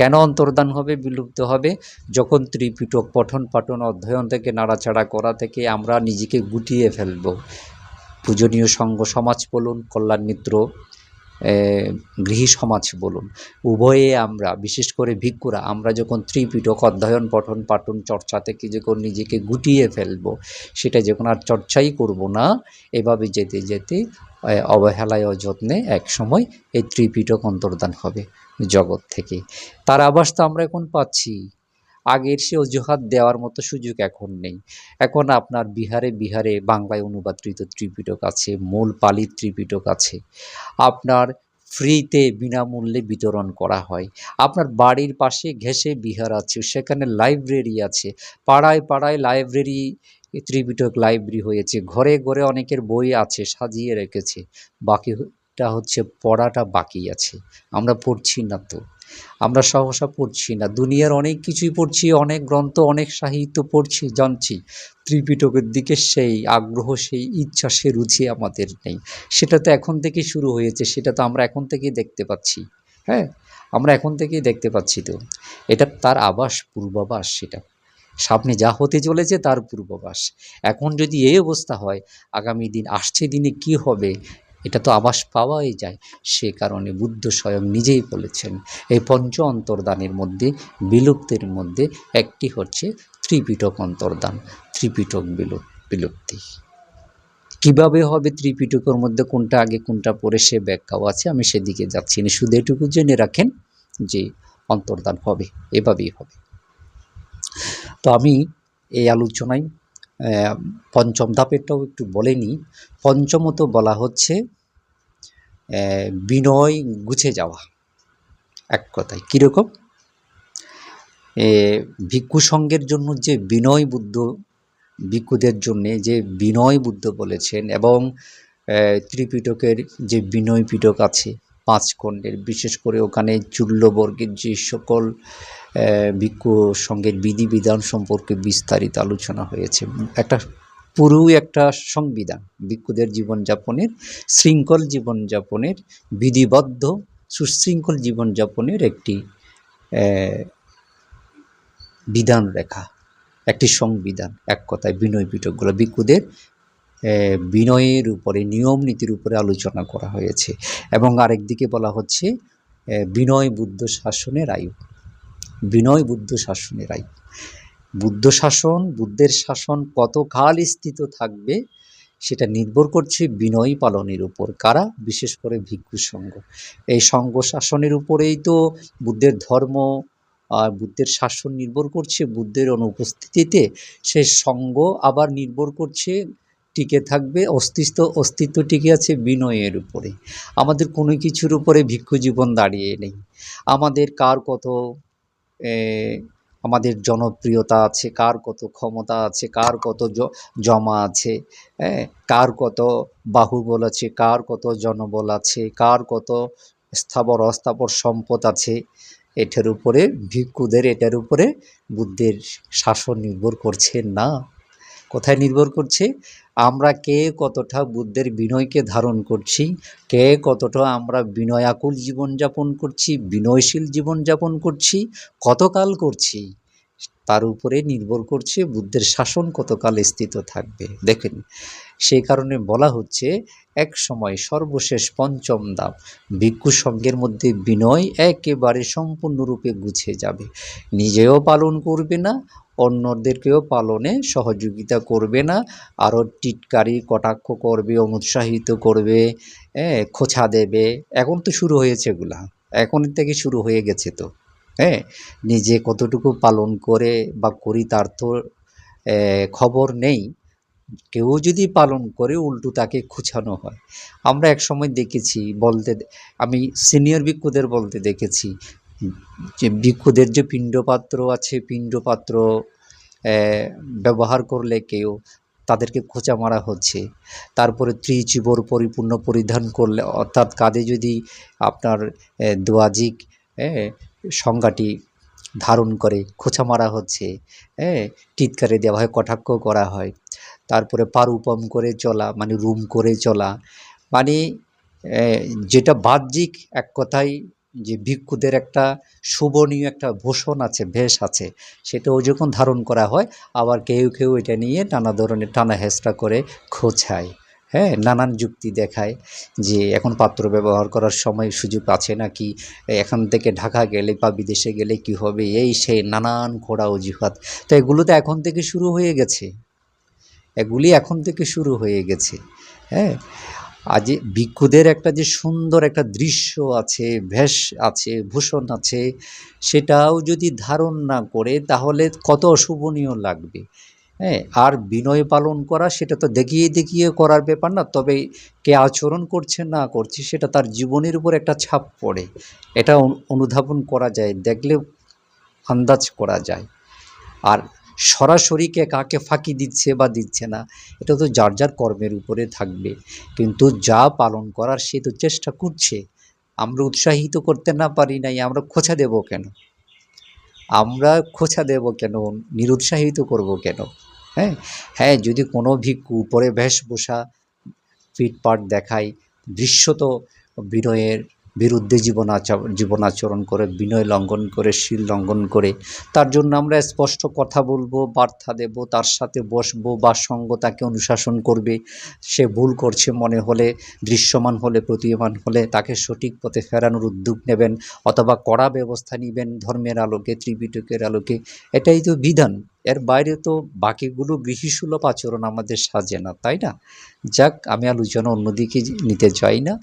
কেন অন্তর্ধান হবে, বিলুপ্ত হবে? যখন ত্রিপিটক পঠন পাঠন অধ্যয়ন থেকে, নাড়াচাড়া করা থেকে আমরা নিজেকে গুটিয়ে ফেলব। পূজনীয় সঙ্গ, সমাজ বলুন কল্যাণ, মিত্র গৃহী সমাজ বলুন। উভয়ে আমরা, বিশেষ করে ভিক্ষুরা, আমরা যখন ত্রিপিটক অধ্যয়ন, পঠন, পাঠন, চর্চা থেকে যখন নিজেকে গুটিয়ে ফেলব, সেটা যখন আর চর্চাই করব না, এভাবে যেতে যেতে অবহেলায়, অযত্নে এক সময় এই ত্রিপিটক অন্তর্ধান হবে জগৎ থেকে। তার আভাস তো আমরা এখন পাচ্ছি। আগের সে অজুহাত দেওয়ার মতো সুযোগ এখন নেই। এখন আপনার বিহারে বিহারে বাংলায় অনুবাদকৃত ত্রিপিটক আছে, মূল পালি ত্রিপিটক আছে। আপনার ফ্রিতে বিনামূল্যে বিতরণ করা হয়। আপনার বাড়ির পাশে ঘেঁষে বিহার আছে, সেখানে লাইব্রেরি আছে। পাড়ায় পাড়ায় লাইব্রেরি, ত্রিপিটক লাইব্রেরি হয়েছে। ঘরে ঘরে অনেকের বই আছে, সাজিয়ে রেখেছে। বাকিটা হচ্ছে পড়াটা বাকি আছে। আমরা পড়ছি না তো। আমরা সহসা পড়ছি না। দুনিয়ার অনেক কিছুই পড়ছি, অনেক গ্রন্থ, অনেক সাহিত্য পড়ছি, জানছি। ত্রিপিটকের দিকে সেই আগ্রহ, সেই ইচ্ছা, সে রুচি আমাদের নেই। সেটা তো এখন থেকেই শুরু হয়েছে, সেটা তো আমরা এখন থেকেই দেখতে পাচ্ছি। হ্যাঁ আমরা এখন থেকেই দেখতে পাচ্ছি তো। এটা তার আবাস, পূর্বাবাস সেটা। সামনে যা হতে চলেছে তার পূর্বাভাস এখন যদি এই অবস্থা হয়, আগামী দিন, আসছে দিনে কি হবে? এটা তো আবাস পাওয়াই যায়। সে কারণে বুদ্ধ স্বয়ং নিজেই বলেছেন, এই পঞ্চ অন্তর্দানের মধ্যে, বিলুপ্তির মধ্যে একটি হচ্ছে ত্রিপিটক অন্তর্দান, ত্রিপিটক বিলুপ বিলুপ্তি। কীভাবে হবে ত্রিপিটকের মধ্যে কোনটা আগে, কোনটা পরে সে ব্যাখ্যাও আছে, আমি সেদিকে যাচ্ছি না। শুধু এটুকু জেনে রাখেন যে অন্তর্দান হবে, এভাবেই হবে। তো আমি এই আলোচনায় পঞ্চম ধাপেরটাও একটু বলে নিই। পঞ্চমত বলা হচ্ছে বিনয় গুছে যাওয়া। এক কথায়, কীরকম? ভিক্ষু সঙ্গের জন্য যে বিনয় বুদ্ধ, ভিক্ষুদের জন্য যে বিনয় বুদ্ধ বলেছেন এবং ত্রিপিটকের যে বিনয় পিটক আছে পাঁচ খণ্ডের। বিশেষ করে ওখানে চুল্লবর্গের যে সকল ভিক্ষু সঙ্গের বিধিবিধান সম্পর্কে বিস্তারিত আলোচনা হয়েছে। একটা পুরোই একটা সংবিধান, ভিক্ষুদের জীবনযাপনের, শৃঙ্খল জীবনযাপনের, বিধিবদ্ধ, সুশৃঙ্খল জীবনযাপনের একটি বিধান রেখা একটি সংবিধান, এক কথায় বিনয় পিটকগুলো ভিক্ষুদের বিনয়ের উপরে, নিয়ম নীতির উপরে আলোচনা করা হয়েছে। এবং আরেক দিকে বলা হচ্ছে বিনয় বুদ্ধ শাসনের আয়ু। বিনয় বুদ্ধ শাসনের আয়ু। বুদ্ধ শাসন, বুদ্ধের শাসন কতকাল স্থিত থাকবে, সেটা নির্ভর করছে বিনয় পালনের উপর। কারা? বিশেষ করে ভিক্ষু সঙ্গ এই সঙ্গ শাসনের উপরেই তো বুদ্ধের ধর্ম আর বুদ্ধের শাসন নির্ভর করছে বুদ্ধের অনুপস্থিতিতে। সে সঙ্গ আবার নির্ভর করছে টিকে থাকবে, অস্তিত্ব অস্তিত্ব টিকে আছে বিনয়ের উপরে। আমাদের কোনো কিছুর উপরে ভিক্ষু জীবন দাঁড়িয়ে নেই। আমাদের কার কত আমাদের জনপ্রিয়তা আছে, কার কত ক্ষমতা আছে, কার কত জমা আছে কার কত বাহুবল আছে, কার কত জনবল আছে, কার কত স্থাবর, অস্থাবর সম্পদ আছে, এটার উপরে ভিক্ষুদের, এটার উপরে বুদ্ধের শাসন নির্ভর করছে না। কোথায় নির্ভর করছে? আমরা কে কতটা বুদ্ধের বিনয়কে ধারণ করছি, কে কতটা আমরা বিনয়াকুল জীবনযাপন করছি, বিনয়শীল জীবনযাপন করছি, কতকাল করছি, তার উপরে নির্ভর করছে বুদ্ধের শাসন কতকাল স্থিত থাকবে। দেখেন সেই কারণে বলা হচ্ছে এক সময় সর্বশেষ পঞ্চম ধাপ ভিক্ষু সঙ্গের মধ্যে বিনয় একেবারে সম্পূর্ণরূপে গুছে যাবে। নিজেও পালন করবে না অন্যদেরকেও পালনে সহযোগিতা করবে না, আরও টিটকারি, কটাক্ষ করবে, অনুৎসাহিত করবে হ্যাঁ খোঁচা দেবে। এখন তো শুরু হয়েছে এগুলা। এখন থেকে শুরু হয়ে গেছে তো। হ্যাঁ নিজে কতটুকু পালন করে বা করি তার তো খবর নেই। কেউ যদি পালন করে, উল্টো তাকে খুঁচানো হয়। আমরা এক সময় দেখেছি, বলতে, আমি সিনিয়র ভিক্ষুদের বলতে দেখেছি যে ভিক্ষুদের যে পিণ্ডপাত্র আছে, পিণ্ডপাত্র ব্যবহার করলে কেউ তাদেরকে খোঁচা মারা হচ্ছে। তারপরে ত্রিচিবর পরিপূর্ণ পরিধান করলে, অর্থাৎ কাঁধে যদি আপনার দোয়াজিক সংজ্ঞাটি ধারণ করে খোঁচা মারা হচ্ছে হ্যাঁ টিৎকারে দেওয়া হয়, কটাক্ষ করা হয়, তারপরে পারুপম করে চলা মানে রুম করে চলা মানে যেটা বাহ্যিক, এক কথায় যে ভিক্ষুদের একটা শোভনীয় একটা ভূষণ আছে, ভেষ আছে, সেটাও যখন ধারণ করা হয়, আবার কেউ কেউ এটা নিয়ে নানা ধরনের টানা হেঁচড়া করে খোঁচায় হ্যাঁ? নানান যুক্তি দেখায় যে এখন পাত্র ব্যবহার করার সময় সুযোগ আছে নাকি? এখান থেকে ঢাকা গেলে বা বিদেশে গেলে কি হবে? এই সেই নানান ঘোড়া অজুহাত তো এগুলো তো এখন থেকে শুরু হয়ে গেছে। এগুলি এখন থেকে শুরু হয়ে গেছে হ্যাঁ? আজ ভিক্ষুদের একটা যে সুন্দর একটা দৃশ্য আছে ভেষ আছে, ভূষণ আছে, সেটাও যদি ধারণ না করে তাহলে কত অশোভনীয় লাগবে। হ্যাঁ আর বিনয় পালন করা সেটা তো দেখিয়ে দেখিয়ে করার ব্যাপার না, তবে কে আচরণ করছে না করছে সেটা তার জীবনের উপর একটা ছাপ পড়ে। এটা অনুধাবন করা যায় দেখলে আন্দাজ করা যায়। আর সরাসরি কে কাকে ফাঁকি দিচ্ছে বা দিচ্ছে না, এটা তো যার যার কর্মের উপরে থাকবে। কিন্তু যা পালন করার সে তো চেষ্টা করছে। আমরা উৎসাহিত করতে না পারি নাই, আমরা খোঁচা দেব কেন? আমরা খোঁচা দেব কেন? নিরুৎসাহিত করব কেন? হ্যাঁ? হ্যাঁ যদি কোনো ভিক্ষু উপরে বেশভূষা পিটপাট দেখায়, দৃশ্যত বিনয়ের বিরুদ্ধে জীবনাচর জীবনাচরণ করে, বিনয় লঙ্ঘন করে, শীল লঙ্ঘন করে। তার জন্য আমরা স্পষ্ট কথা বলব, বার্তা দেব, তার সাথে বসবো বা সঙ্গ তাকে অনুশাসন করবে। সে ভুল করছে মনে হলে, দৃশ্যমান হলে, প্রতীয়মান হলে, তাকে সঠিক পথে ফেরানোর উদ্যোগ নেবেন অথবা কড়া ব্যবস্থা নেবেন ধর্মের আলোকে, ত্রিপিটকের আলোকে। এটাই তো বিধান। এর বাইরে তো বাকিগুলো গৃহীসুলভ আচরণ আমাদের সাজে না, তাই না? যাক, আমি আলোচনা অন্যদিকে নিতে চাই না।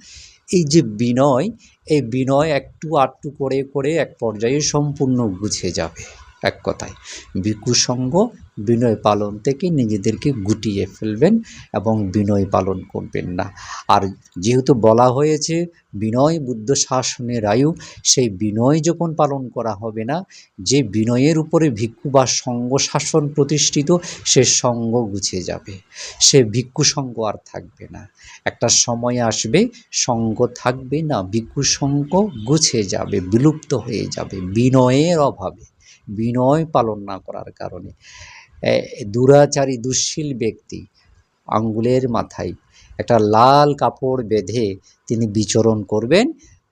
এই যে বিনয়, এই বিনয় একটু আটটু করে করে এক পর্যায়ে সম্পূর্ণ বুঝে যাবে এক কথায়। ভিক্ষু সঙ্গ বিনয় পালন থেকে নিজেদেরকে গুটিয়ে ফেলবেন এবং বিনয় পালন করবেন না। আর যেহেতু বলা হয়েছে, বিনয় বুদ্ধ শাসনের আয়ু, সেই বিনয় যখন পালন করা হবে না, যে বিনয়ের উপরে ভিক্ষু বা সঙ্গ শাসন প্রতিষ্ঠিত, সে সঙ্গ গুছিয়ে যাবে। সে ভিক্ষু সঙ্গ আর থাকবে না। একটা সময় আসবে, সঙ্গ থাকবে না, ভিক্ষু সঙ্গ গুছিয়ে যাবে, বিলুপ্ত হয়ে যাবে বিনয়ের অভাবে। বিনয় পালন না করার কারণে। দুরাচারী দুশ্শীল ব্যক্তি আঙ্গুলের মাথায় একটা লাল কাপড় বেঁধে তিনি বিচরণ করবেন।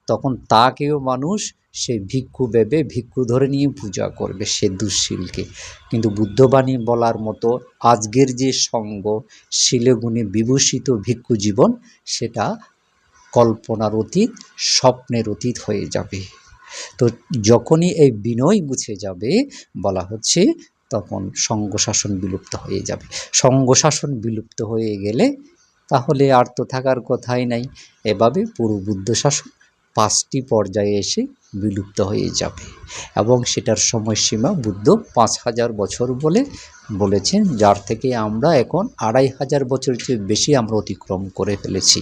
তখন তাকেও মানুষ সে ভিক্ষু ভেবে ভিক্ষু ধরে নিয়ে পূজা করবে সে দুশ্শীলকে কিন্তু বুদ্ধবাণী বলার মতো আজকের যে সঙ্গ, শিলেগুণে বিভূষিত ভিক্ষু জীবন, সেটা কল্পনার অতীত, স্বপ্নের অতীত হয়ে যাবে। তো যখনই এই বিনয় মুছে যাবে, বলা হচ্ছে তখন সঙ্গ শাসন বিলুপ্ত হয়ে যাবে। সঙ্গ শাসন বিলুপ্ত হয়ে গেলে তাহলে আর তো থাকার কথাই নাই। এভাবে পুরো বুদ্ধ শাসন পাঁচটি পর্যায়ে এসে বিলুপ্ত হয়ে যাবে এবং সেটার সময়সীমা বুদ্ধ পাঁচ হাজার বছর বলে বলেছেন, যার থেকে আমরা এখন আড়াই হাজার বছরের চেয়ে বেশি আমরা অতিক্রম করে ফেলেছি।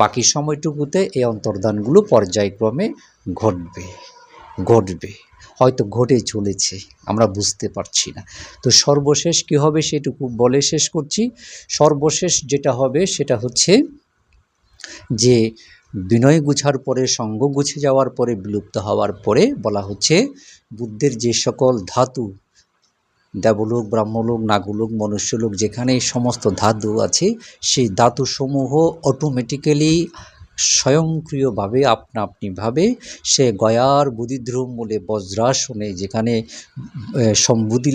বাকি সময়টুকুতে এই অন্তর্ধানগুলো পর্যায়ক্রমে ঘটবে ঘটবে। হয়তো ঘটে চলেছে, আমরা বুঝতে পারছি না। তো সর্বশেষ কী হবে সেটুকু বলে শেষ করছি। সর্বশেষ যেটা হবে সেটা হচ্ছে যে বিনয় গুছার পরে, সঙ্গ গুছে যাওয়ার পরে, বিলুপ্ত হওয়ার পরে বলা হচ্ছে বুদ্ধের যে সকল ধাতু, দেবলোক, ব্রাহ্মলোক, নাগলোক, মনুষ্যলোক যেখানে সমস্ত ধাতু আছে, সেই ধাতুসমূহ অটোমেটিক্যালি স্বয়ংক্রিয়ভাবে আপনা আপনিভাবে সে গয়ার বুদ্ধিধ্রুম মূলে বজ্রাসনে যেখানে সম্বুদ্ধি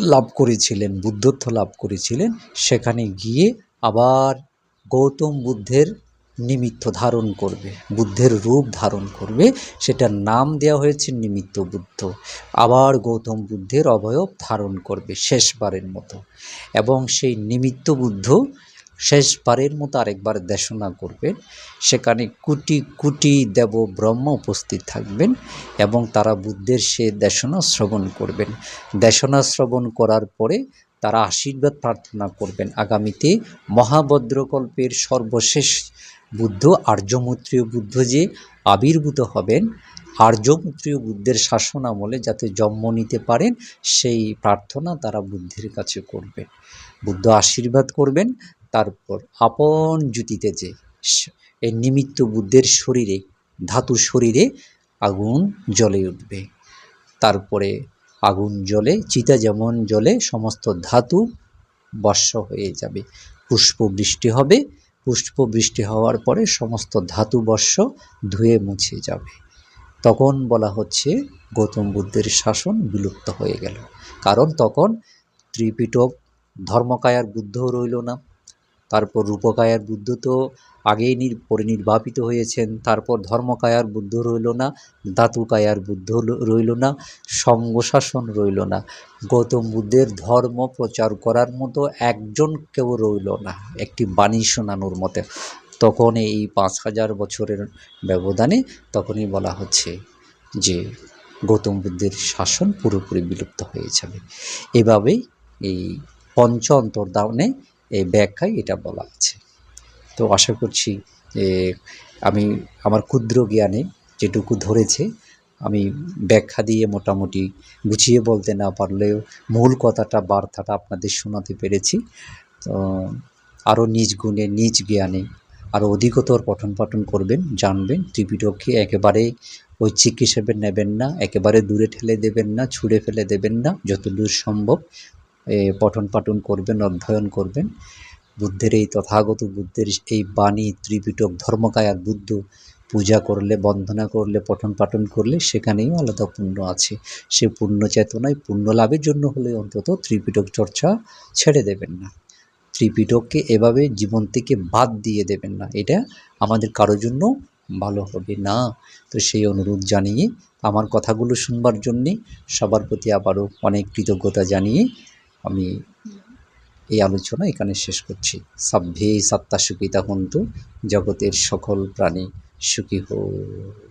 লাভ করেছিলেন, বুদ্ধত্ব লাভ করেছিলেন, সেখানে গিয়ে আবার গৌতম বুদ্ধের নিমিত্ত ধারণ করবে, বুদ্ধের রূপ ধারণ করবে। সেটার নাম দেওয়া হয়েছে নিমিত্ত বুদ্ধ। আবার গৌতম বুদ্ধের অবয়ব ধারণ করবে শেষবারের মতো। এবং সেই নিমিত্ত বুদ্ধ শেষবারের মতো আরেকবার দেশনা করবেন। সেখানে কোটি কোটি দেব ব্রহ্ম উপস্থিত থাকবেন এবং তারা বুদ্ধের সে দেশনা শ্রবণ করবেন। দেশনা শ্রবণ করার পরে তারা আশীর্বাদ প্রার্থনা করবেন। আগামীতে মহাভদ্রকল্পের সর্বশেষ বুদ্ধ আর্যমৈত্রীয় বুদ্ধ যে আবির্ভূত হবেন, আর্যমৈত্রীয় বুদ্ধের শাসন আমলে যাতে জন্ম নিতে পারেন, সেই প্রার্থনা তারা বুদ্ধের কাছে করবেন। বুদ্ধ আশীর্বাদ করবেন তারপর আপন জুতিতে যে এই নিমিত্ত বুদ্ধের শরীরে, ধাতু শরীরে আগুন জ্বলে উঠবে। তারপরে আগুন জ্বলে, চিতা যেমন জ্বলে, সমস্ত ধাতু বর্ষ হয়ে যাবে। পুষ্প বৃষ্টি হবে। পুষ্প বৃষ্টি হওয়ার পরে সমস্ত ধাতু বর্ষ ধুয়ে মুছে যাবে। তখন বলা হচ্ছে গৌতম বুদ্ধের শাসন বিলুপ্ত হয়ে গেল। কারণ তখন ত্রিপিটক ধর্মকায়ার বুদ্ধও রইল না। তারপর রূপকায়ার বুদ্ধ তো আগেই নির, পরিনির্বাপিত হয়েছেন। তারপর ধর্মকায়ার বুদ্ধ রইল না, ধাতুকায়ার বুদ্ধ রইল না, সঙ্গশাসন রইল না। গৌতম বুদ্ধের ধর্ম প্রচার করার মতো একজন কেউ রইল না, একটি বাণী শোনানোর মতে। তখন এই পাঁচ হাজার বছরের ব্যবধানে তখনই বলা হচ্ছে যে, গৌতম বুদ্ধের শাসন পুরোপুরি বিলুপ্ত হয়ে যাবে। এভাবেই এই পঞ্চ অন্তর্দানে এই ব্যাখ্যায় এটা বলা আছে। তো আশা করছি আমি, আমার ক্ষুদ্র জ্ঞানে যেটুকু ধরেছে, আমি ব্যাখ্যা দিয়ে মোটামুটি গুছিয়ে বলতে না পারলেও মূল কথাটা, বার্তাটা আপনাদের শোনাতে পেরেছি। তো আরও নিজ গুণে, নিজ জ্ঞানে আরও অধিকতর পঠন পাঠন করবেন, জানবেন ত্রিপিটককে একেবারে ঐচ্ছিক হিসেবে নেবেন না, একেবারে দূরে ঠেলে দেবেন না, ছুঁড়ে ফেলে দেবেন না, যতদূর সম্ভব। পঠন পাঠন করবেন, অধ্যয়ন করবেন। বুদ্ধের এই তথাগত বুদ্ধের এই বাণী, ত্রিপিটক ধর্মকায়ার বুদ্ধ পূজা করলে, বন্দনা করলে, পঠন পাঠন করলে সেখানেও আলাদা পুণ্য আছে। সে পুণ্য চেতনায় পুণ্য লাভের জন্য হলে অন্তত ত্রিপিটক চর্চা ছেড়ে দেবেন না। ত্রিপিটককে এভাবে জীবন থেকে বাদ দিয়ে দেবেন না। এটা আমাদের কারোর জন্য ভালো হবে না। তো সেই অনুরোধ জানিয়ে, আমার কথাগুলো শুনবার জন্যে সবার প্রতি আবারও অনেক কৃতজ্ঞতা জানিয়ে আমি এই আলোচনা এখানে শেষ করছি। সাভ্যে সত্তা সুখিতা হন্তু, জগতের সকল প্রাণী সুখী হোক।